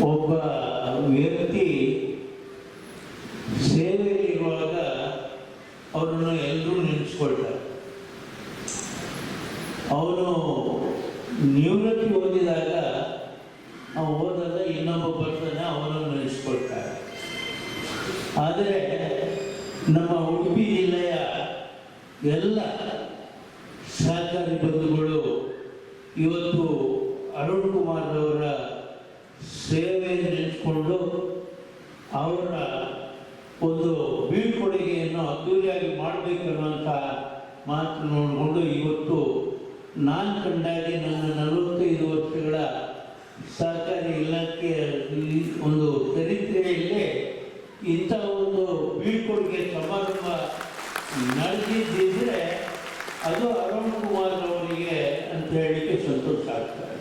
ಒಬ್ಬ ವ್ಯಕ್ತಿ ಸೇವೆಯಲ್ಲಿರುವಾಗ ಅವರನ್ನು ಎಲ್ಲರೂ ನೆನೆಸ್ಕೊಳ್ತಾರೆ ಅವನು ನಿವೃತ್ತಿ ಹೊಂದಿದಾಗ ನಾವು ಹೋದಾಗ ಇನ್ನೊಬ್ಬ ಬರ್ತಾನೆ ಅವನನ್ನು ನೆನೆಸ್ಕೊಳ್ತಾರೆ ಆದರೆ ನಮ್ಮ ಉಡುಪಿ ಜಿಲ್ಲೆಯ ಎಲ್ಲ ಸಹಕಾರಿ ಬಂಧುಗಳು ಇವತ್ತು ಅರುಣ್ ಕುಮಾರ್ ಅವರ ಸೇವೆ ನೆನೆಸ್ಕೊಂಡು ಅವರ ಒಂದು ಬೀಳ್ಕೊಡುಗೆಯನ್ನು ಮಾಡಬೇಕನ್ನುವಂಥ ಮಾತು ನೋಡಿಕೊಂಡು ಇವತ್ತು ನಾನು ಕಂಡಾಗೆ ನನ್ನ ನಲವತ್ತೈದು ವರ್ಷಗಳ ಸಹಕಾರಿ ಇಲಾಖೆಯ ಒಂದು ಚರಿತ್ರೆಯಲ್ಲೇ ಇಂಥ ಒಂದು ಬೀಳ್ಕೊಡುಗೆ ಸಮಾರಂಭ ನಡೆದಿದ್ದರೆ ಅದು ಅರುಣ್ ಕುಮಾರ್ ಅವರಿಗೆ ಅಂತ ಹೇಳಲಿಕ್ಕೆ ಸಂತೋಷ ಆಗ್ತಾರೆ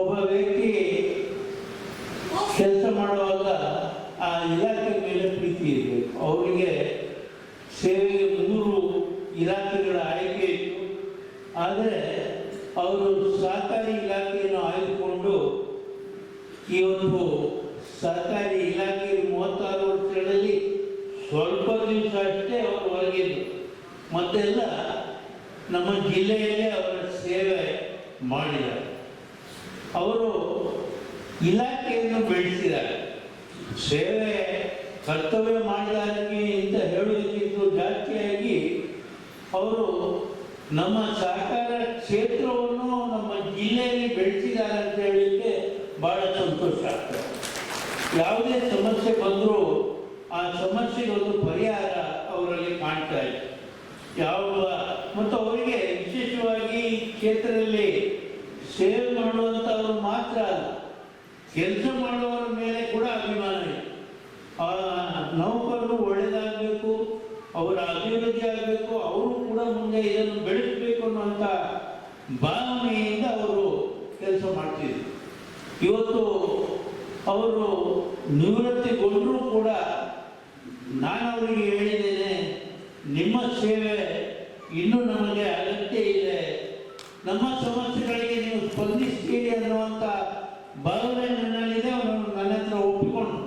ಒಬ್ಬ ವ್ಯಕ್ತಿ ಕೆಲಸ ಮಾಡುವಾಗ ಆ ಇಲಾಖೆ ಮೇಲೆ ಪ್ರೀತಿ ಇರಬೇಕು. ಅವರಿಗೆ ಸೇವೆಗೆ ಮೂರು ಇಲಾಖೆಗಳ ಆಯ್ಕೆ ಇತ್ತು. ಆದರೆ ಅವರು ಸಹಕಾರಿ ಇಲಾಖೆಯನ್ನು ಆಯ್ದುಕೊಂಡು ಇವತ್ತು ಸರ್ಕಾರಿ ಇಲಾಖೆ ಮೂವತ್ತಾರು ವರ್ಷಗಳಲ್ಲಿ ಸ್ವಲ್ಪ ದಿವಸ ಅಷ್ಟೇ ಅವರು ಹೊರಗಿದ್ದರು ಮತ್ತೆಲ್ಲ ನಮ್ಮ ಜಿಲ್ಲೆಯಲ್ಲೇ ಅವರ ಸೇವೆ ಮಾಡಿದ್ದಾರೆ. ಅವರು ಇಲಾಖೆಯನ್ನು ಬೆಳೆಸಿದ್ದಾರೆ. ಸೇವೆ ಕರ್ತವ್ಯ ಜಾಸ್ತಿಯಾಗಿ ಅವರು ನಮ್ಮ ಸಹಕಾರ ಕ್ಷೇತ್ರವನ್ನು ನಮ್ಮ ಜಿಲ್ಲೆಯಲ್ಲಿ ಬೆಳೆಸಿದ್ದಾರೆ ಅಂತ ಹೇಳಲಿಕ್ಕೆ ಬಹಳ ಸಂತೋಷ ಆಗ್ತದೆ. ಯಾವುದೇ ಸಮಸ್ಯೆ ಬಂದರೂ ಆ ಸಮಸ್ಯೆಗೆ ಒಂದು ಪರಿಹಾರ ಅವರಲ್ಲಿ ಕಾಣ್ತಾ ಇದೆ. ಯಾವ ಮತ್ತು ಅವರಿಗೆ ವಿಶೇಷವಾಗಿ ಈ ಕ್ಷೇತ್ರದಲ್ಲಿ ಸೇವೆ ಮಾಡುವಂಥವ್ರು ಮಾತ್ರ ಅಲ್ಲ, ಕೆಲಸ ಮಾಡುವವರ ಮೇಲೆ ಕೂಡ ಅಭಿಮಾನ ಇದೆ. ಆ ನೌಕರರು ಒಳ್ಳೆಯದಾಗಬೇಕು ಅವರ ಅಭಿವೃದ್ಧಿ ಆಗಬೇಕು, ಅವರು ಕೂಡ ಮುಂದೆ ಇದನ್ನು ಬೆಳೆಸಬೇಕು ಅನ್ನುವಂಥ ಭಾವನೆಯಿಂದ ಅವರು ಕೆಲಸ ಮಾಡ್ತಿದ್ರು. ಇವತ್ತು ಅವರು ನಿವೃತ್ತಿಗೊಂಡರೂ ಕೂಡ ನಾನು ಅವರಿಗೆ ಹೇಳಿದ್ದೇನೆ, ನಿಮ್ಮ ಸೇವೆ ಇನ್ನೂ ನಮಗೆ ಅಗತ್ಯ ಇದೆ. ನಮ್ಮ ಸಮಸ್ಯೆಗಳಿಗೆ ನೀವು ಸ್ಪಂದಿಸ್ತೀರಿ ಅನ್ನುವಂಥ ಭಾವನೆ ನನ್ನಲ್ಲಿದೆ ಅವರು ನನ್ನ ಹತ್ರ ಒಪ್ಪಿಕೊಂಡು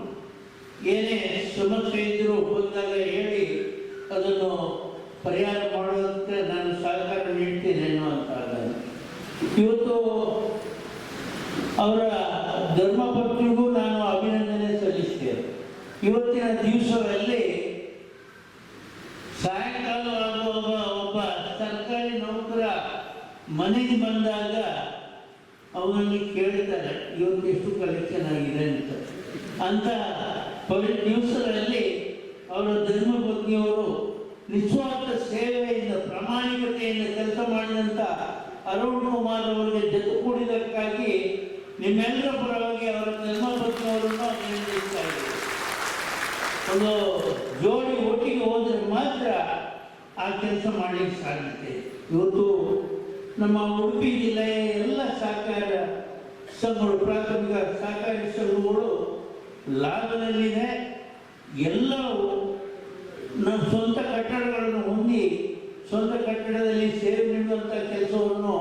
ಏನೇ ಸಮಸ್ಯೆ ಇದ್ದರೂ ಬಂದಾಗ ಹೇಳಿ ಅದನ್ನು ಪರಿಹಾರ ಮಾಡುವಂತೆ ನಾನು ಸಹಕಾರ ನೀಡ್ತೇನೆ ಅಂತ ಇವತ್ತು ಅವರ ಧರ್ಮಪತ್ನಿಗೂ ನಾನು ಅಭಿನಂದನೆ ಸಲ್ಲಿಸ್ತೇನೆ. ಇವತ್ತಿನ ದಿವಸದಲ್ಲಿ ಸಾಯಂಕಾಲ ಆಗುವಾಗ ಒಬ್ಬ ಸರ್ಕಾರಿ ನೌಕರ ಮನೆಗೆ ಬಂದಾಗ ಅವನಲ್ಲಿ ಕೇಳ್ತಾರೆ, ಇವತ್ತು ಎಷ್ಟು ಕಲೆಕ್ಷನ್ ಆಗಿದೆ? ಅಂತ. ಅಂತ ಪವಿತ್ರ ಅವರ ಧರ್ಮಪತ್ನಿಯವರು ನಿಸ್ವಾರ್ಥ ಸೇವೆಯಿಂದ, ಪ್ರಾಮಾಣಿಕತೆಯಿಂದ ಕೆಲಸ ಮಾಡಿದಂಥ ಅರುಣ್ ಕುಮಾರ್ ಅವರಿಗೆ ಜೊತೆ ಕೂಡಿದಕ್ಕಾಗಿ ನಿಮ್ಮೆಲ್ಲರ ಪರವಾಗಿ ಅವರ ಧರ್ಮಪತ್ನಿಯವರನ್ನು ಅಭಿನಂದಿಸ್ತಾ ಇದ್ದೀವಿ ಒಂದು ಜೋಡಿ ಒಟ್ಟಿಗೆ ಹೋದರೆ ಮಾತ್ರ ಆ ಕೆಲಸ ಮಾಡಲಿಕ್ಕೆ ಸಾಧ್ಯತೆ. ಇವತ್ತು ನಮ್ಮ ಉಡುಪಿ ಜಿಲ್ಲೆಯ ಎಲ್ಲ ಸಹಕಾರ ಸಂಘಗಳು, ಪ್ರಾಥಮಿಕ ಸಹಕಾರಿ ಸಂಘಗಳು ಲಾಭದಲ್ಲಿದೆ. ಎಲ್ಲವೂ ನಮ್ಮ ಸ್ವಂತ ಕಟ್ಟಡಗಳನ್ನು ಹೊಂದಿ ಸ್ವಂತ ಕಟ್ಟಡದಲ್ಲಿ ಸೇವೆ ನೀಡುವಂಥ ಕೆಲಸವನ್ನು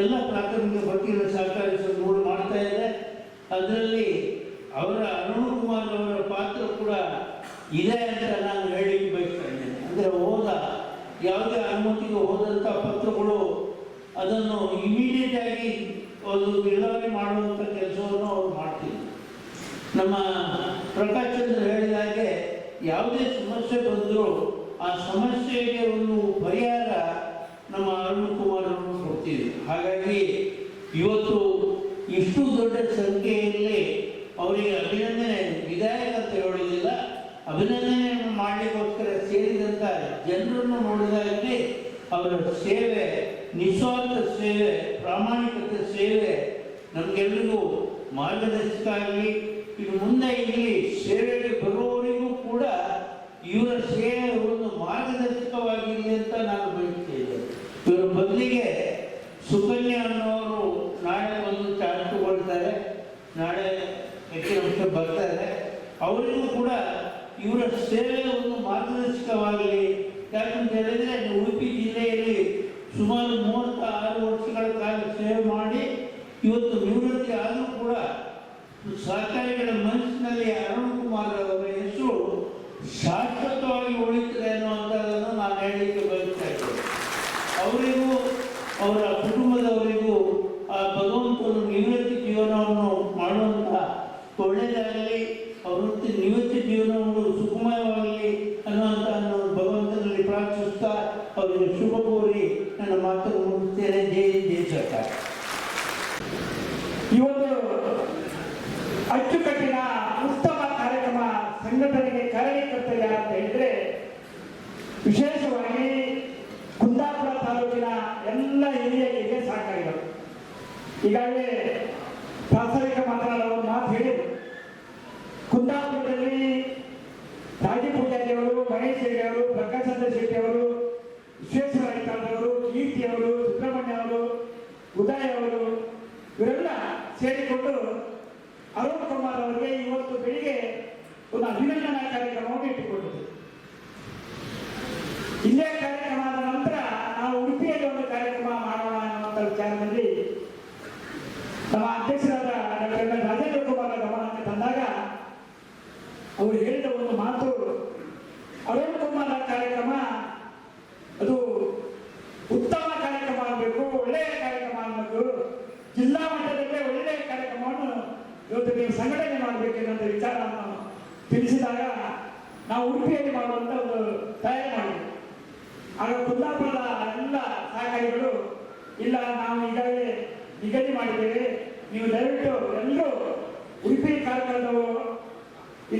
ಎಲ್ಲ ಪ್ರಾಥಮಿಕ ವಕೀಲ ಸಹಕಾರಿ ಸಂಘಗಳು ಮಾಡ್ತಾ ಇದೆ. ಅದರಲ್ಲಿ ಅವರ ಅರುಣ್ ಕುಮಾರ್ ಅವರ ಪಾತ್ರ ಕೂಡ ಇದೆ ಅಂತ ನಾನು ಹೇಳಲಿಕ್ಕೆ ಬಯಸ್ತಾ ಇದ್ದೇನೆ. ಅಂದರೆ ಹೋದ ಯಾವುದೇ ಅನುಮತಿಗೆ ಹೋದಂಥ ಪತ್ರಗಳು ಅದನ್ನು ಇಮಿಡಿಯೇಟ್ ಆಗಿ ಒಂದು ನಿರ್ವಹಣೆ ಮಾಡುವಂಥ ಕೆಲಸವನ್ನು ಅವರು ಮಾಡ್ತೀವಿ ನಮ್ಮ ಪ್ರಕಾಶ್ ಚಂದ್ರ ಹೇಳಿದ ಹಾಗೆ ಯಾವುದೇ ಸಮಸ್ಯೆ ಬಂದರೂ ಆ ಸಮಸ್ಯೆಗೆ ಒಂದು ಪರಿಹಾರ ನಮ್ಮ ಅರುಣ್ ಕುಮಾರ್ ಕೊಡ್ತಿದ್ರು. ಹಾಗಾಗಿ ಇವತ್ತು ಇಷ್ಟು ದೊಡ್ಡ ಸಂಖ್ಯೆಯಲ್ಲಿ ಅವರಿಗೆ ಅಭಿನಂದನೆ, ವಿಧಾಯಕ ಅಂತ ಹೇಳೋದಿಲ್ಲ ಅಭಿನಂದನೆಯನ್ನು ಮಾಡಲಿಕ್ಕೋಸ್ಕರ ಸೇರಿದಂಥ ಜನರನ್ನು ನೋಡಿದಾಗಲಿ ಅವರ ಸೇವೆ, ನಿಸ್ವಾರ್ಥ ಸೇವೆ, ಪ್ರಾಮಾಣಿಕತೆ ಸೇವೆ ನಮಗೆಲ್ಲರಿಗೂ ಮಾರ್ಗದರ್ಶಕ ಆಗಲಿ, ಇನ್ನು ಮುಂದೆ ಇಲ್ಲಿ ಸೇವೆಗೆ ಬರುವವರಿಗೂ ಕೂಡ ಇವರ ಸೇವೆ ಒಂದು ಮಾರ್ಗದರ್ಶಕವಾಗಿರಲಿ ಅಂತ ನಾನು ಬಯಸ್ತೇನೆ ಇವರ ಬದಲಿಗೆ ಸುಕನ್ಯಾ ಅನ್ನೋರು ನಾಳೆ ಒಂದು ಚಾರ್ಜ್ ತಗೊಳ್ತಾರೆ, ನಾಳೆ ಹೆಚ್ಚಿನ ಬರ್ತಾರೆ. ಅವರಿಗೂ ಕೂಡ ಇವರ ಸೇವೆ ಒಂದು ಮಾರ್ಗದರ್ಶಕವಾಗಲಿ. ಯಾಕಂತ ಹೇಳಿದ್ರೆ ಉಡುಪಿ ಜಿಲ್ಲೆಯಲ್ಲಿ ಸುಮಾರು ಮೂವತ್ತ ಸಂಘಟನೆಗೆ ಕಾರ್ಯಕರ್ತ ಅಂತ ಹೇಳಿದ್ರೆ ವಿಶೇಷವಾಗಿ ಕುಂದಾಪುರ ತಾಲೂಕಿನ ಎಲ್ಲ ಹಿರಿಯರಿಗೆ ಸಾಕಾಗಿದೆ ಈಗಾಗಲೇ ಒಂದು ಹದಿನೈದನೇ ಕಾರ್ಯಕ್ರಮವನ್ನು ಇಟ್ಟುಕೊಂಡಿದೆ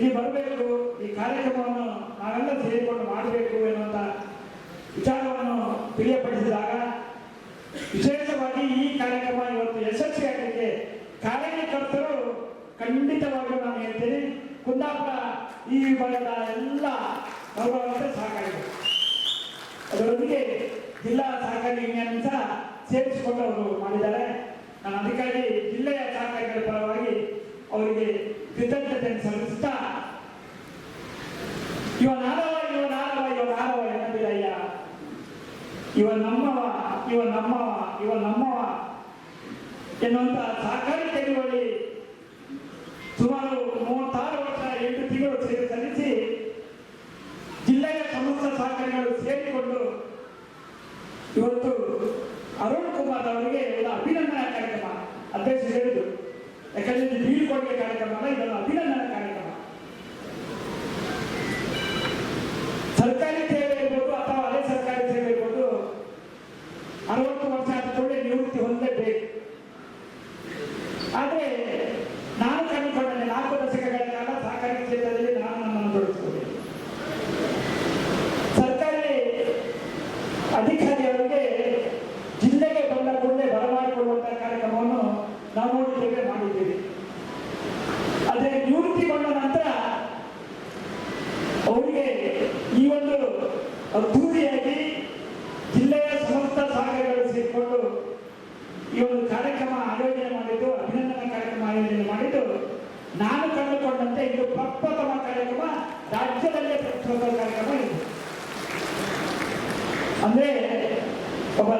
ಇಲ್ಲಿ ಬರಬೇಕು, ಈ ಕಾರ್ಯಕ್ರಮವನ್ನು ನಾವೆಲ್ಲ ಸೇರಿಕೊಂಡು ಮಾಡಬೇಕು ಎನ್ನುವಂಥ ವಿಚಾರವನ್ನು ತಿಳಿಯಪಡಿಸಿದಾಗ, ವಿಶೇಷವಾಗಿ ಈ ಕಾರ್ಯಕ್ರಮ ಇವತ್ತು ಯಶಸ್ವಿಯಾಗಲಿಕ್ಕೆ ಕಾರ್ಯಕರ್ತರು ಖಂಡಿತವಾಗಿಯೂ ನಾನು ಹೇಳ್ತೀನಿ, ಕುಂದಾಪುರ ಈ ವಿಭಾಗದ ಎಲ್ಲ ಗೌರವಂತ ಸಹಕಾರಿಗಳು. ಅದರೊಂದಿಗೆ ಜಿಲ್ಲಾ ಸಹಕಾರಿ ಯೂನಿಯನ್ ಸಹ ಸೇರಿಸಿಕೊಂಡು ಅವರು ಮಾಡಿದ್ದಾರೆ. ನಾನು ಅದಕ್ಕಾಗಿ ಜಿಲ್ಲೆಯ ಸಹಕಾರಿಗಳ ಪರವಾಗಿ ಅವರಿಗೆ ಕೃತಜ್ಞತೆ ಸಲ್ಲಿಸ್ತಾ ಇವ ನಾರವ ಇವ ನಾರವ ಇವ ನಾರವ ಇವ ನಮ್ಮವ ಇವ ನಮ್ಮವ ಇವ ನಮ್ಮವ ಎನ್ನುವಂತ ಸಾಕಾರಿ ತೆಗೆದುಕೊಳ್ಳಿ ಸುಮಾರು ಮೂವತ್ತಾರು ವರ್ಷ, ಎಂಟು ತಿಂಗಳು ಸೇವೆ ಸಲ್ಲಿಸಿ ಜಿಲ್ಲೆಯ ಸಮಸ್ತ ಸಹಕಾರಿಗಳು ಸೇರಿಕೊಂಡು ಇವತ್ತು ಅರುಣ್ ಕುಮಾರ್ ಅವರಿಗೆ ಒಂದು ಅಭಿನಂದನಾ ಕಾರ್ಯಕ್ರಮ, ಅಧ್ಯಕ್ಷ ಹೇಳಿದರು. ಯಾಕಂದ್ರೆ ಇದು ಕೊಡುವ ಕಾರ್ಯಕ್ರಮ ಅಲ್ಲ, ಇದನ್ನು ಅಭಿನಂದನ ಕಾರ್ಯಕ್ರಮ. ಸರ್ಕಾರಿ ಸೇವೆ ಇರ್ಬೋದು ಅಥವಾ ಅದೇ ಸರ್ಕಾರಿ ಸೇವೆ ಇರ್ಬೋದು, ಅರವತ್ತು ವರ್ಷ ಆದ ಕೂಡಲೇ ನಿವೃತ್ತಿ ಹೊಂದಬೇಕು. ಆದರೆ ನಾನು ಕಂಡುಕೊಂಡಲ್ಲಿ ನಾಲ್ಕು ದಶಕಗಳ ಕಾಲ ಸಹಕಾರಿ ಕ್ಷೇತ್ರದ ಅಂದ್ರೆ ಒಬ್ಬ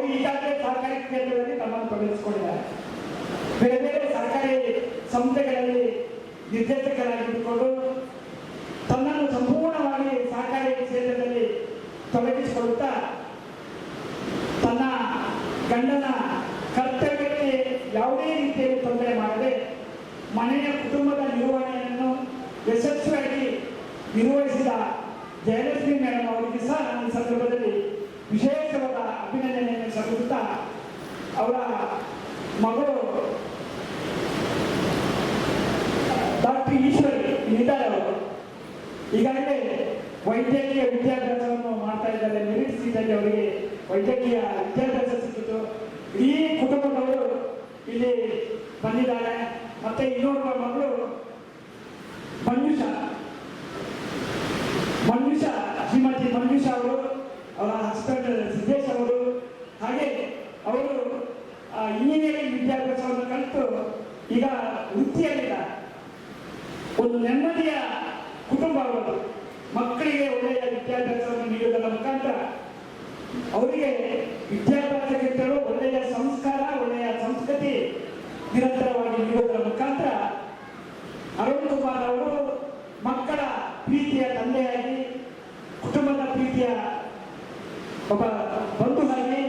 ಅವರು ಈಗಾಗಲೇ ಸರ್ಕಾರಿ ಕ್ಷೇತ್ರದಲ್ಲಿ ತಮ್ಮನ್ನು ತೊಡಗಿಸಿಕೊಂಡಿದ್ದಾರೆ. ಬೇರೆ ಬೇರೆ ಸರ್ಕಾರಿ ಸಂಸ್ಥೆಗಳಲ್ಲಿ ನಿರ್ದೇಶಕರಾಗಿದ್ದುಕೊಂಡು ತನ್ನನ್ನು ಸಂಪೂರ್ಣವಾಗಿ ಸರ್ಕಾರಿ ಕ್ಷೇತ್ರದಲ್ಲಿ ತೊಡಗಿಸಿಕೊಳ್ಳುತ್ತಾ ತನ್ನ ಗಂಡನ ಕರ್ತವ್ಯಕ್ಕೆ ಯಾವುದೇ ರೀತಿಯಲ್ಲಿ ತೊಂದರೆ ಮಾಡದೆ ಮನೆಯ ಕುಟುಂಬದ ನಿರ್ವಹಣೆಯನ್ನು ಯಶಸ್ವಿಯಾಗಿ ನಿರ್ವಹಿಸಿದ ಜಯಲಕ್ಷ್ಮಿ ಮೇಡಮ್ ಅವರಿಗೆ ಸಹ ಈ ಸಂದರ್ಭದಲ್ಲಿ ವಿಶೇಷವಾದ ಅಭಿನಂದನೆಯನ್ನು ಸಲ್ಲಿಸುತ್ತಾ ಅವರ ಮಗಳು, ಡಾಕ್ಟರ್ ಈಶ್ವರಿ ಇದ್ದಾರೆ ಅವರು. ಈಗಾಗಲೇ ವೈದ್ಯಕೀಯ ವಿದ್ಯಾಭ್ಯಾಸವನ್ನು ಮಾಡ್ತಾ ಇದ್ದಾರೆ. ಮೆರಿಟ್ ಅವರಿಗೆ ವೈದ್ಯಕೀಯ ವಿದ್ಯಾಭ್ಯಾಸ ಸಿಕ್ಕಿತು. ಇಡೀ ಕುಟುಂಬದವರು ಇಲ್ಲಿ ಬಂದಿದ್ದಾರೆ. ಮತ್ತೆ ಇನ್ನೊಬ್ಬ ಮಗಳು ಮಂಜುಷ ಮಂಜುಷ ಶ್ರೀಮತಿ ಮಂಜುಷ ಅವರು ಅವರ ಹಸ್ಬೆಂಡ್ ಸಿದ್ದೇಶ್ ಅವರು ಹಾಗೆ ಅವರು ಇಂಜಿನಿಯರಿಂಗ್ ವಿದ್ಯಾಭ್ಯಾಸವನ್ನು ಕಲಿತು ಈಗ ವೃತ್ತಿಯಲ್ಲಿಲ್ಲ ಒಂದು ನೆಮ್ಮದಿಯ ಕುಟುಂಬ ಅವರು, ಮಕ್ಕಳಿಗೆ ಒಳ್ಳೆಯ ವಿದ್ಯಾಭ್ಯಾಸವನ್ನು ನೀಡುವುದರ ಮುಖಾಂತರ ಅವರಿಗೆ ವಿದ್ಯಾಭ್ಯಾಸಕ್ಕಿಂತಲೂ ಒಳ್ಳೆಯ ಸಂಸ್ಕಾರ ಒಳ್ಳೆಯ ಸಂಸ್ಕೃತಿ ನಿರಂತರವಾಗಿ ನೀಡುವುದರ ಮುಖಾಂತರ ಅರುಣ್ ಕುಮಾರ್ ಅವರು ಮಕ್ಕಳ ಪ್ರೀತಿಯ ತಂದೆಯಾಗಿ ಕುಟುಂಬದ ಪ್ರೀತಿಯ ಒಬ್ಬ ಬಂಧುವಾಗಿ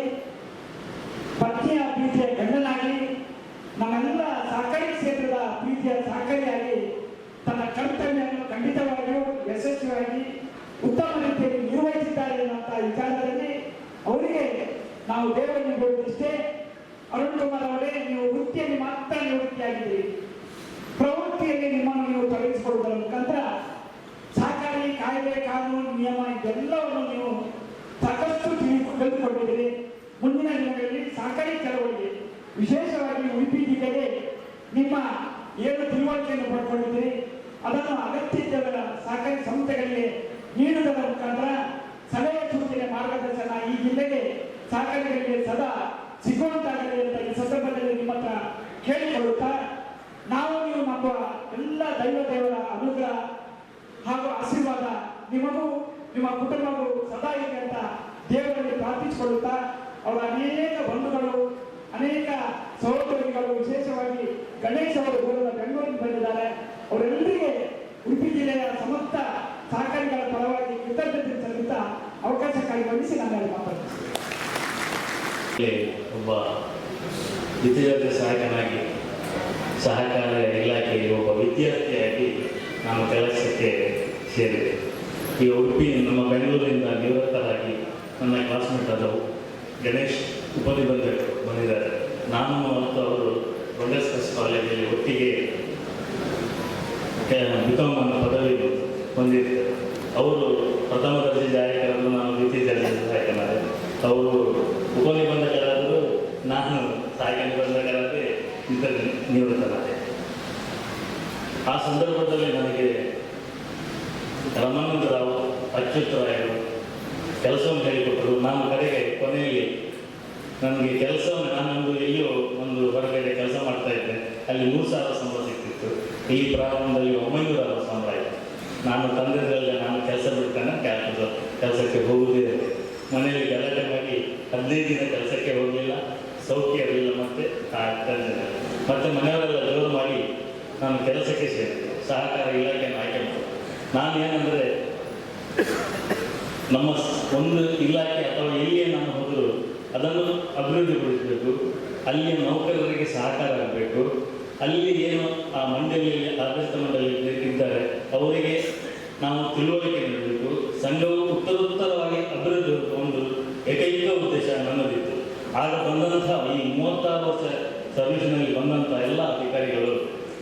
ಪತ್ನಿಯ ಪ್ರೀತಿಯ ಗಂಡನಾಗಿ ನಮ್ಮೆಲ್ಲ ಸಹಕಾರಿ ಕ್ಷೇತ್ರದ ಪ್ರೀತಿಯ ಸಹಕಾರಿಯಾಗಿ ತನ್ನ ಕರ್ತವ್ಯವನ್ನು ಖಂಡಿತವಾಗಿಯೂ ಯಶಸ್ವಿಯಾಗಿ ಉತ್ತಮ ರೀತಿಯಲ್ಲಿ ನಿರ್ವಹಿಸಿದ್ದಾರೆ ಎನ್ನುವಂತಹ ವಿಚಾರದಲ್ಲಿ ಅವರಿಗೆ ನಾವು ದೇವರಲ್ಲಿ ಬೇಡುವುದಿಷ್ಟೇ ಅರುಣ್ ಕುಮಾರ್ ಅವರೇ ನೀವು ವೃತ್ತಿಯಲ್ಲಿ ಮಾತ್ರ ನಿವೃತ್ತಿಯಾಗಿದ್ದೀರಿ ಪ್ರವೃತ್ತಿಯಲ್ಲಿ ನಿಮ್ಮನ್ನು ನೀವು ತೊಡಗಿಸಿಕೊಳ್ಳುವುದರ ಮುಖಾಂತರ ಸಹಕಾರಿ ಕಾಯ್ದೆ ಕಾನೂನು ನಿಯಮ ಇದೆಲ್ಲವನ್ನು ನೀವು ಸಾಕಷ್ಟು ಕಲಿತುಕೊಂಡಿದ್ದೀರಿ ಮುಂದಿನ ದಿನಗಳಲ್ಲಿ ಸಹಕಾರಿ ಚಳವಳಿಗೆ ವಿಶೇಷವಾಗಿ ಉಡುಪಿ ಜಿಲ್ಲೆಗೆ ನಿಮ್ಮ ಏನು ತಿಳುವಳಿಕೆಯನ್ನು ಪಡ್ಕೊಂಡಿದ್ದೀರಿ, ಅದನ್ನು ಅಗತ್ಯ ಇದ್ದವರ ಸಹಕಾರಿ ಸಂಸ್ಥೆಗಳಿಗೆ ನೀಡುವುದರ ಮುಖಾಂತರ ಸಲಹೆ ಸೂಚನೆ ಮಾರ್ಗದರ್ಶನ ಈ ಜಿಲ್ಲೆಗೆ ಸಹಕಾರಿಗಳಿಗೆ ಸದಾ ಸಿಗುವಂತಾಗಲಿ ಅಂತ ಈ ಸಂದರ್ಭದಲ್ಲಿ ನಿಮ್ಮ ಹತ್ರ ಕೇಳಿಕೊಳ್ಳುತ್ತಾ, ನಾವು ನೀವು ನಂಬುವ ಎಲ್ಲ ದೈವ ದೇವರ ಅನುಗ್ರಹ ಹಾಗೂ ಆಶೀರ್ವಾದ ನಿಮಗೂ, ನಿಮ್ಮ ಕುಟುಂಬವು ಸದಾ ಇದೆ ಅಂತ ದೇವರಲ್ಲಿ ಪ್ರಾರ್ಥಿಸಿಕೊಳ್ಳುತ್ತಾ ಅವರ ಅನೇಕ ಬಂಧುಗಳು, ಅನೇಕ ಸಹೋದರಿಗಳು, ವಿಶೇಷವಾಗಿ ಗಣೇಶ್ ಅವರು ದೂರದ ಬೆಂಗಳೂರಿಗೆ ಬಂದಿದ್ದಾರೆ. ಅವರೆಲ್ಲರಿಗೆ ಉಡುಪಿ ಜಿಲ್ಲೆಯ ಸಮಸ್ತ ಸಹಕಾರಿಗಳ ಪರವಾಗಿ ಕೃತಜ್ಞತೆ ಸಲ್ಲಿಸುತ್ತಾ ಅವಕಾಶಕ್ಕಾಗಿ ವಂದಿಸಿ ನಾನು ಮಾತಾಡ್ತೀನಿ ಒಬ್ಬ ಸಹಾಯಕನಾಗಿ ಸಹಕಾರ ಇಲಾಖೆಯಲ್ಲಿ ಒಬ್ಬ ವಿದ್ಯಾರ್ಥಿಯಾಗಿ ನಾನು ಕೆಲಸಕ್ಕೆ ಸೇರಿದೆ. ಈ ಉಡುಪಿ ನಮ್ಮ ಬೆಂಗಳೂರಿನಿಂದ ನಿವೃತ್ತರಾಗಿ ನನ್ನ ಕ್ಲಾಸ್ಮೇಟ್ ಆದವು ಗಣೇಶ್ ಉಪನಿಬಂಧಕರು ಬಂದಿದ್ದಾರೆ. ನಾನು ಮತ್ತು ಅವರು ರೊಂಡೆಸ್ಕಸ್ ಕಾಲೇಜಲ್ಲಿ ಒಟ್ಟಿಗೆ ಬಿಕಾಮ್ ಅನ್ನೋ ಪದವಿ ಅವರು ಪ್ರಥಮ ದರ್ಜೆ ಜಾಯಕರನ್ನು ನಾನು ದ್ವಿತೀಯ ದರ್ಜೆ ಸಹಾಯಕನಾದೆ ಅವರು ಉಪನಿಬಂಧಕರಾದರು ನಾನು ಸಹಾಯಕ ನಿಬಂಧಕರಾದೆ ಇತರ ನಿವೃತ್ತನಾದೆ ಆ ಸಂದರ್ಭದಲ್ಲಿ ನನಗೆ ರಮಾನಂದ ರಾವ್ ಅಚ್ಯುತ್ ರಾಯರು ಕೆಲಸವನ್ನು ಹೇಳಿಕೊಟ್ಟರು. ನಾನು ಕಡೆಗೆ ಕೊನೆಯಲ್ಲಿ ನನಗೆ ಕೆಲಸ ನಾನೊಂದು ಎಲ್ಲಿಯೋ ಒಂದು ಹೊರಗಡೆ ಕೆಲಸ ಮಾಡ್ತಾ ಇದ್ದೆ. ಅಲ್ಲಿ ಮೂರು ಸಾವಿರ ಸಂಬಳ ಸಿಕ್ತಿತ್ತು. ಈ ಪ್ರಾರಂಭದಲ್ಲಿ ಒಂಬೈನೂರ ಸಂಬಳ ಆಯಿತು. ನಾನು ತಂದೆದ್ರಲ್ಲಿ ನಾನು ಕೆಲಸ ಬಿಡ್ತಾನೆ ಕೆಲಸ ಕೆಲಸಕ್ಕೆ ಹೋಗುವುದಿಲ್ಲ ಮನೆಯಲ್ಲಿ ಗಲಾಟೆ ಮಾಡಿ ಹದಿನೈದು ದಿನ ಕೆಲಸಕ್ಕೆ ಹೋಗಲಿಲ್ಲ. ಸೌಖ್ಯ ಇರಲಿಲ್ಲ ಮತ್ತೆ ತಂದೆ ಮತ್ತೆ ಮನೆಯವರೆಲ್ಲ ಜೋರು ಮಾಡಿ ನಾನು ಕೆಲಸಕ್ಕೆ ಸೇರಿ ಸಹಕಾರ ಇಲಾಖೆಯನ್ನು ಆಯ್ಕೆ ಮಾಡಿದೆ. ನಾನು ಏನಂದರೆ ನಮ್ಮ ಒಂದು ಇಲಾಖೆ ಅಥವಾ ಎಲ್ಲಿಯೇ ನಾನು ಹೋದರೂ ಅದನ್ನು ಅಭಿವೃದ್ಧಿಗೊಳಿಸಬೇಕು. ಅಲ್ಲಿಯ ನೌಕರರಿಗೆ ಸಹಕಾರ ಆಗಬೇಕು ಅಲ್ಲಿ ಏನು ಆ ಮಂಡಳಿಯಲ್ಲಿ, ಆಡಳಿತ ಮಂಡಳಿಯಲ್ಲಿ ಇದ್ದಾರೆ, ಅವರಿಗೆ ನಾವು ತಿಳುವಳಿಕೆ ನೀಡಬೇಕು. ಸಂಘವು ಉತ್ತರೋತ್ತರವಾಗಿ ಅಭಿವೃದ್ಧಿ ಒಂದು ಏಕೈಕ ಉದ್ದೇಶ ನನ್ನದಿತ್ತು ಆಗ ಬಂದಂತಹ ಈ ಮೂವತ್ತಾರು ವರ್ಷ ಸರ್ವಿಸ್ನಲ್ಲಿ ಬಂದಂಥ ಎಲ್ಲ ಅಧಿಕಾರಿಗಳು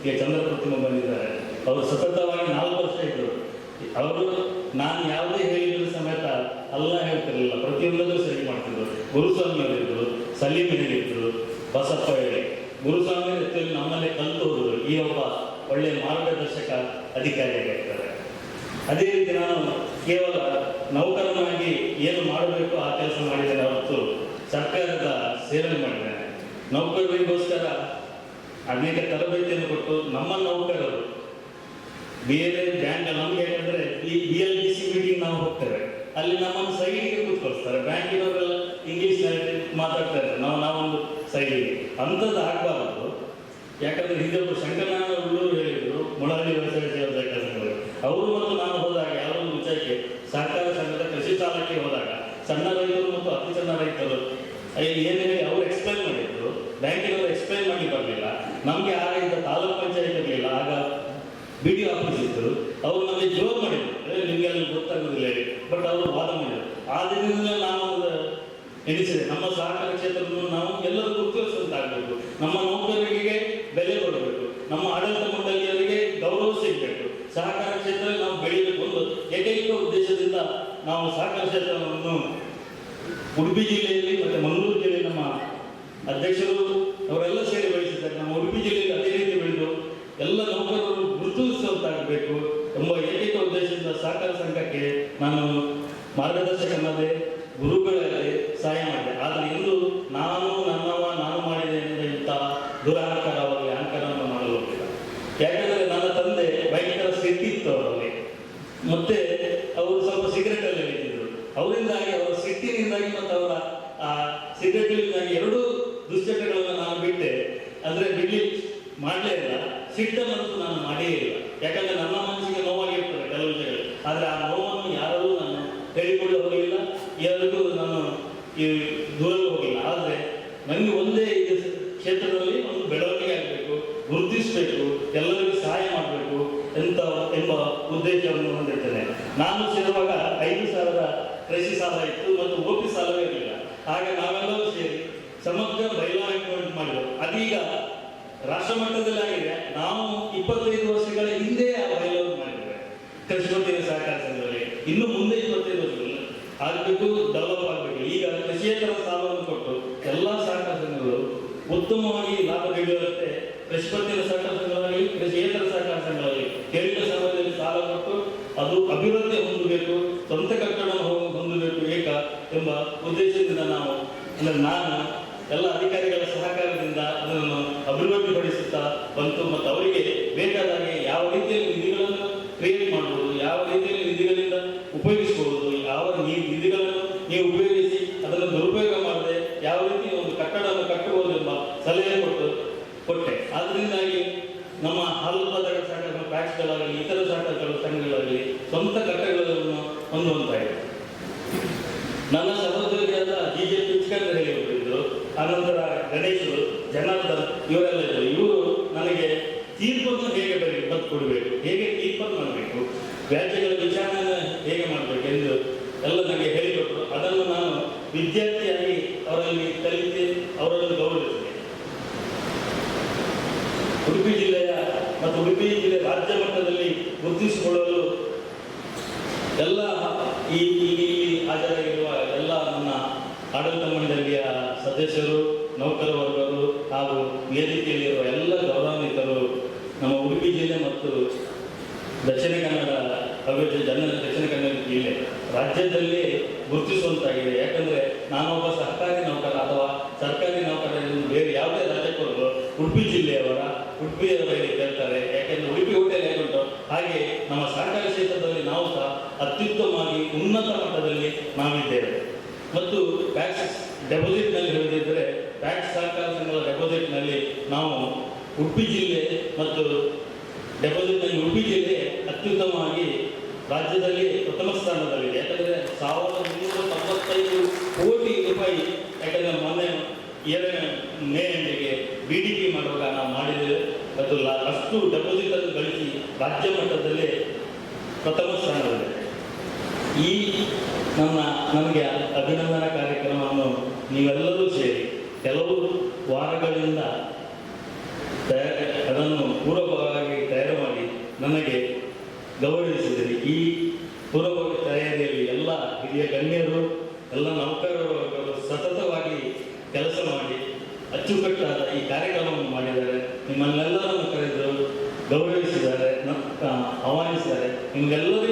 ಈಗ ಚಂದ್ರಪ್ರತಿಮ ಬಂದಿದ್ದಾರೆ. ಅವರು ಸತತವಾಗಿ ನಾಲ್ಕು ವರ್ಷ ಇದ್ದರು. ಅವರು ನಾನು ಯಾವುದೇ ಹೇಳಿದ್ರು ಸಮೇತ ಅಲ್ಲ ಹೇಳ್ತಿರಲಿಲ್ಲ. ಪ್ರತಿಯೊಂದನ್ನು ಸರಿ ಮಾಡ್ತಿದ್ರು. ಗುರುಸ್ವಾಮಿ ಸಲೀಂ ಹೇಳಿದ್ರು ಬಸಪ್ಪ ಹೇಳಿ. ಗುರುಸ್ವಾಮಿ ಜೊತೆಯಲ್ಲಿ ನಮ್ಮಲ್ಲಿ ಕಲಿತು ಹೋದರು. ಈ ಒಬ್ಬ ಒಳ್ಳೆಯ ಮಾರ್ಗದರ್ಶಕ ಅಧಿಕಾರಿಯಾಗಿರ್ತಾರೆ ಅದೇ ರೀತಿ ನಾನು ಕೇವಲ ನೌಕರನಾಗಿ ಏನು ಮಾಡಬೇಕು ಆ ಕೆಲಸ ಮಾಡಿದ್ದೇನೆ ಹೊರತು ಸರ್ಕಾರದ ಸೇವೆ ಮಾಡಿದ್ದೇನೆ. ನೌಕರರಿಗೋಸ್ಕರ ಅನೇಕ ತರಬೇತಿಯನ್ನು ಕೊಟ್ಟು ನಮ್ಮ ನೌಕರರು ಬೇರೆ ಬ್ಯಾಂಕ್ ನಮ್ಗೆ ಯಾಕಂದ್ರೆ ಈ B L D C meeting ನಾವು ಹೋಗ್ತೇವೆ. ಅಲ್ಲಿ ನಮ್ಮನ್ನು ಸೈಡಿಗೆ ಕೂತ್ಕೊಳ್ತಾರೆ. ಬ್ಯಾಂಕಿನವರೆಲ್ಲ ಇಂಗ್ಲಿಷ್ ಮಾತಾಡ್ತಾರೆ. ನಾವು ನಾವೊಂದು ಸೈಡಿಗೆ. ಅಂಥದ್ದು ಆಗಬಾರದು. ಯಾಕಂದ್ರೆ ಹಿಂದೆ ಒಬ್ಬರು ಶಂಕರನಾರಾಯಣ ಉಳ್ಳೂರು ಹೇಳಿದ್ರು, ಮೊಳಹಳ್ಳಿ ವ್ಯವಸಾಯ ಸೇವಾ ಸಂಘಗಳು ಅವರು ಮತ್ತು ನಾನು ಹೋದಾಗ ಯಾವುದೋ ವಿಷಯಕ್ಕೆ ಸಹಕಾರ ಸಂಘದ ಕೃಷಿ ಸಾಲಕ್ಕೆ ಹೋದಾಗ, ಸಣ್ಣ ರೈತರು ಮತ್ತು ಅತಿ ಸಣ್ಣ ರೈತರು ಏನೇ ಅವರು ಎಕ್ಸ್ಪ್ಲೈನ್ ಮಾಡಿದ್ರು. ಬ್ಯಾಂಕಿನವರು ಎಕ್ಸ್ಪ್ಲೈನ್ ಮಾಡಿ ಬರಲಿಲ್ಲ. ನಮಗೆ ಆಗ ಇದ್ದ ತಾಲೂಕ್ ಪಂಚಾಯತ್ ಇರಲಿಲ್ಲ. ಅವರು ನಮಗೆ ಜೋರು ಮಾಡಿದ್ರು. ನಿಮಗೆ ಅಲ್ಲಿ ಗೊತ್ತಾಗೋದಿಲ್ಲ ಬಟ್ ಅವರು ವಾದ ಮಾಡಿದರು. ಆ ದಿನದಿಂದ ನಾವು ಒಂದು ಎಣಿಸಿದೆ. ನಮ್ಮ ಸಹಕಾರ ಕ್ಷೇತ್ರವನ್ನು ನಾವು ಎಲ್ಲರೂ ಗುರುತಿಸುವಂತಾಗಬೇಕು ನಮ್ಮ ನೌಕರರಿಗೆ ಬೆಲೆ ಕೊಡಬೇಕು. ನಮ್ಮ ಆಡಳಿತ ಮಂಡಳಿಯವರಿಗೆ ಗೌರವ ಸಿಗಬೇಕು. ಸಹಕಾರ ಕ್ಷೇತ್ರದಲ್ಲಿ ನಾವು ಬೆಳೆಯಬೇಕು ಒಂದು ಏಕೈಕ ಉದ್ದೇಶದಿಂದ ನಾವು ಸಹಕಾರ ಕ್ಷೇತ್ರವನ್ನು ಉಡುಪಿ ಜಿಲ್ಲೆಯಲ್ಲಿ ಮತ್ತೆ ಮಂಗಳೂರು ಜಿಲ್ಲೆ ನಮ್ಮ ಅಧ್ಯಕ್ಷರು ಅವರೆಲ್ಲ ಸೇರಿ ಬೆಳೆಸಿದ್ದಾರೆ. ನಮ್ಮ ಉಡುಪಿ ಜಿಲ್ಲೆಯಲ್ಲಿ ಅದೇ ರೀತಿ ಬೆಳೆದು ಎಲ್ಲ ನೌಕರರು ಗುರುತಿಸುವಂತಾಗಬೇಕು ಎಂಬ ಏಕೈಕ ಉದ್ದೇಶದಿಂದ ಸಹಕಾರ ಸಂಘಕ್ಕೆ ನಾನು ಮಾರ್ಗದರ್ಶಕನಾದೆ ಗುರುಗಳಲ್ಲಿ ಸಹಾಯ ಮಾಡಿದೆ. ಆದರೆ ಇಂದು ನಾನು ನನ್ನವ ನಾನು ಮಾಡಿದೆ ಎಂದರೆ ಇಂಥ ದುರಹಂಕಾರವಾಗಿ ಅಹಂಕಾರವನ್ನು ಮಾಡಲು ಹೋಗಿಲ್ಲ ಯಾಕಂದರೆ ನನ್ನ ತಂದೆ ಭಯಂಕರ ಸ್ಥಿತಿ ಇತ್ತು ಅವರಲ್ಲಿ. ಮತ್ತೆ ಅವರು ಸ್ವಲ್ಪ ಸಿಗರೆಟ್ ಅಲ್ಲಿ ಹಿಡಿತಿದ್ರು ಅವರಿಂದಾಗಿ ಅವರ ಸಿಟ್ಟಿನಿಂದಾಗಿ ಮತ್ತು ಅವರ ಆ ಸಿಗರೆಟ್ಗಳಿಂದಾಗಿ ಎರಡೂ ದುಶ್ಚಟಗಳನ್ನು ನಾನು ಬಿಟ್ಟೆ ಅಂದ್ರೆ ಬಿಡ್ಲಿ ಮಾಡಲೇ ಇಲ್ಲ ಸಿಟ್ಟನ್ನಂತೂ ನಾನು ಮಾಡೇ ಇಲ್ಲ ಯಾಕಂದ್ರೆ ನನ್ನ ಮನಸ್ಸಿಗೆ ನೋವಾಗಿರ್ತದೆ ಕೆಲವು ವಿಷಯಗಳು ಆದ್ರೆ ಆ ನೋವನ್ನು ಯಾರಲ್ಲೂ ನಾನು ಹೇಳಿಕೊಂಡು ಹೋಗಲಿಲ್ಲ ಯಾರಿಗೂ ನಾನು ಈ ದೂರಲ್ಲೂ ಹೋಗಿಲ್ಲ ಆದ್ರೆ ನನಗೆ ಒಂದೇ ಈ ಕ್ಷೇತ್ರದಲ್ಲಿ ಒಂದು ಬೆಳವಣಿಗೆ ಆಗಬೇಕು ಗುರುತಿಸಬೇಕು ಎಲ್ಲರಿಗೂ ಸಹಾಯ ಮಾಡಬೇಕು ಎಂತ ಎಂಬ ಉದ್ದೇಶವನ್ನು ಹೊಂದಿರ್ತೇನೆ ನಾನು ಸೇರುವಾಗ ಐದು ಸಾವಿರ ಕೃಷಿ ಸಾಲ ಇತ್ತು ಮತ್ತು ಓಪಿ ಸಾಲವೇ ಇರಲಿಲ್ಲ. ಹಾಗೆ ನಾವೆಲ್ಲರೂ ಸೇರಿ ಸಮಗ್ರ ಬೈಲಾ ಇಂಪ್ಲಿಮೆಂಟ್ ಮಾಡಿದ್ರು ಅದೀಗ ರಾಷ್ಟ್ರ ಮಟ್ಟದಲ್ಲಿ ಆಗಿದೆ. ನಾವು ಇಪ್ಪತ್ತೈದು ವರ್ಷಗಳ ಹಿಂದೆ ಆ ಬೈಲವನ್ನು ಮಾಡಿದ್ದೇವೆ. ಕೃಷಿ ಸಹಕಾರ ಸಂಘದಲ್ಲಿ. ಇನ್ನು ಮುಂದೆ ಇಪ್ಪತ್ತೈದು ವರ್ಷದಲ್ಲಿ ಆಗಬೇಕು ಡೆವಲಪ್ ಆಗಬೇಕು. ಈಗ ಕೃಷಿಯೇತರ ಸಾಲವನ್ನು ಕೊಟ್ಟು ಎಲ್ಲ ಸಹಕಾರ ಸಂಘಗಳು ಉತ್ತಮವಾಗಿ ಲಾಭ ನೀಡುವಂತೆ ಕೃಷಿಪತ್ತಿನ ಸಹಕಾರ ಸಂಘಗಳಲ್ಲಿ ಕೃಷಿಯೇತರ ಸಹಕಾರ ಸಂಘಗಳಲ್ಲಿ ಸಮಯದಲ್ಲಿ ಸಾಲ ಕೊಟ್ಟು ಅದು ಅಭಿವೃದ್ಧಿ ಹೊಂದಬೇಕು. ಸ್ವಂತ ಎಂಬ ಉದ್ದೇಶದಿಂದ ನಾವು ಅಂದರೆ ನಾನು ಎಲ್ಲ ಅಧಿಕಾರಿಗಳ ಸಹಕಾರದಿಂದ ಅದನ್ನು ಅಭಿವೃದ್ಧಿಪಡಿಸುತ್ತಾ ಬಂತು ಮತ್ತು ಅವರಿಗೆ ಬೇಕಾದಾಗೆ ಯಾವ ರೀತಿಯಲ್ಲಿ ನಿಧಿಗಳನ್ನು ಕ್ರಿಯೇಟ್ ಮಾಡುವುದು ಯಾವ ರೀತಿಯಲ್ಲಿ ನಿಧಿಗಳಿಂದ ಉಪಯೋಗಿಸಬಹುದು ಯಾವ ನೀ- ನಿಧಿಗಳನ್ನು ನೀವು ಉಪಯೋಗಿಸಿ ಅದನ್ನು ದುರುಪಯೋಗ ಮಾಡದೆ ಯಾವ ರೀತಿ ಒಂದು ಕಟ್ಟಡವನ್ನು ಕಟ್ಟಬಹುದು ಎಂಬ ಸಲಹೆ ಕೊಟ್ಟು ಕೊಟ್ಟೆ ಆದ್ರಿಂದಾಗಿ ನಮ್ಮ ಹಾಲು ಉತ್ಪಾದಕ ಸಂಘ ಪ್ಯಾಕ್ಸ್ಗಳಾಗಲಿ ಇತರ ಸಹಕಾರ ಸಂಘಗಳಾಗಲಿ ಸ್ವಂತ ಕಟ್ಟಡಗಳನ್ನು ಹೊಂದುವಂತಾಗಿದೆ ನನ್ನ ಸಹೋದರಿಯಾದ ಜಿ ಜೆ ಪಿಚ್ಕಂದ್ರ ಹೇಳಿ ಒಬ್ಬರಿದ್ರು ಆನಂತರ ಗಣೇಶರು ಜನಾರ್ದನ್ ಇವರೆಲ್ಲ ಇದ್ರು ಇವರು ನನಗೆ ತೀರ್ಪನ್ನು ಹೇಗೆ ಬರೀ ಬದ್ ಕೊಡಬೇಕು ಹೇಗೆ ತೀರ್ಪನ್ನು ಮಾಡಬೇಕು ವ್ಯಾಜ್ಯಗಳ ವಿಚಾರಣೆ ಹೇಗೆ ಮಾಡಬೇಕು ಎಂದು ಎಲ್ಲ ನನಗೆ ಹೇಳಿಕೊಟ್ಟರು ಅದನ್ನು ನಾನು ವಿದ್ಯಾರ್ಥಿಯಾಗಿ ಅವರಲ್ಲಿ ಕಲಿತು ಅವರನ್ನು ಗೌರವಿಸಿದೆ. ಉಡುಪಿ ಜಿಲ್ಲೆಯ ಮತ್ತು ಉಡುಪಿ ಜಿಲ್ಲೆ ರಾಜ್ಯ ಮಟ್ಟದಲ್ಲಿ ಗುರುತಿಸಿಕೊಳ್ಳಲು ಎಲ್ಲ ಈ ಈ- ಇಲ್ಲಿ ಹಾಜರಾಗಿರುವ ಎಲ್ಲ ನನ್ನ ಆಡಳಿತ ಮಂಡಳಿಯ ಸದಸ್ಯರು ನೌಕರ ವರ್ಗರು ಹಾಗೂ ವೇದಿಕೆಯಲ್ಲಿರುವ ಎಲ್ಲ ಗೌರವಾನ್ವಿತರು ನಮ್ಮ ಉಡುಪಿ ಜಿಲ್ಲೆ ಮತ್ತು ದಕ್ಷಿಣ ಕನ್ನಡ ಅಭಿವೃದ್ಧಿ ಜನ ದಕ್ಷಿಣ ಕನ್ನಡ ಜಿಲ್ಲೆ ರಾಜ್ಯದಲ್ಲಿ ಗುರುತಿಸುವಂತಾಗಿದೆ. ಯಾಕಂದ್ರೆ ನಾನೊಬ್ಬ ಸರ್ಕಾರಿ ನೌಕರ ಅಥವಾ ಸರ್ಕಾರಿ ನೌಕರ ಬೇರೆ ಯಾವುದೇ ರಾಜ್ಯಕ್ಕೂ ಉಡುಪಿ ಜಿಲ್ಲೆಯವರ ಉಡುಪಿಯವರಿಗೆ ಕೇಳ್ತಾರೆ ಯಾಕೆಂದ್ರೆ ಉಡುಪಿ ಹೋಟೆಲ್ ಹೇಗುಂಟು ಹಾಗೆ ನಮ್ಮ ಸರ್ಕಾರಿ ಕ್ಷೇತ್ರದಲ್ಲಿ ನಾವು ಸಹ ಅತ್ಯುತ್ತಮವಾಗಿ ಉನ್ನತ ಮಟ್ಟದಲ್ಲಿ ನಾವಿದ್ದೇವೆ. ಮತ್ತು ಟ್ಯಾಕ್ಸ್ ಡೆಪಾಸಿಟ್ನಲ್ಲಿ ಹೇಳಿದ್ರೆ ಟ್ಯಾಕ್ಸ್ ಸಹಕಾರ ಸಂಘದ ಡೆಪಾಸಿಟ್ನಲ್ಲಿ ನಾವು ಉಡುಪಿ ಜಿಲ್ಲೆ ಮತ್ತು ಡೆಪಾಸಿಟ್ನಲ್ಲಿ ಉಡುಪಿ ಜಿಲ್ಲೆ ಅತ್ಯುತ್ತಮವಾಗಿ ರಾಜ್ಯದಲ್ಲಿ ಪ್ರಥಮ ಸ್ಥಾನದಲ್ಲಿದೆ. ಯಾಕಂದರೆ ಸಾವಿರದ ಮುನ್ನೂರ ತೊಂಬತ್ತೈದು ಕೋಟಿ ರೂಪಾಯಿ, ಯಾಕಂದರೆ ಮೊನ್ನೆ ಏಳನೇ ಮೇ ಎಂಟಿಗೆ ಬಿ ಡಿ ಪಿ ಮಾಡುವಾಗ ನಾವು ಮಾಡಿದ್ದೇವೆ. ಅದು ಅಷ್ಟು ಡೆಪಾಸಿಟ್ ಅನ್ನು ಗಳಿಸಿ ರಾಜ್ಯ ಮಟ್ಟದಲ್ಲಿ ಪ್ರಥಮ ಸ್ಥಾನದಲ್ಲಿದೆ. ಈ ನಮ್ಮ ನನಗೆ ಅಭಿನಂದನಾ ಕಾರ್ಯಕ್ರಮವನ್ನು ನೀವೆಲ್ಲರೂ ಸೇರಿ ಕೆಲವು ವಾರಗಳಿಂದ ತಯಾರಿ, ಅದನ್ನು ಪೂರ್ವಭಾಗವಾಗಿ ತಯಾರು ಮಾಡಿ ನನಗೆ ಗೌರವಿಸಿದಿರಿ. ಈ ಪೂರ್ವ ತಯಾರಿಯಲ್ಲಿ ಎಲ್ಲ ಹಿರಿಯ ಗಣ್ಯರು, ಎಲ್ಲ ನೌಕರರು ಸತತವಾಗಿ ಕೆಲಸ ಮಾಡಿ ಅಚ್ಚುಕಟ್ಟಾದ ಈ ಕಾರ್ಯಕ್ರಮವನ್ನು ಮಾಡಿದ್ದಾರೆ. ನಿಮ್ಮನ್ನೆಲ್ಲರನ್ನು ಕರೆದು ಗೌರವಿಸಿದ್ದಾರೆ ಆಹ್ವಾನಿಸಿದ್ದಾರೆ. ನಿಮ್ಗೆಲ್ಲರಿಗೂ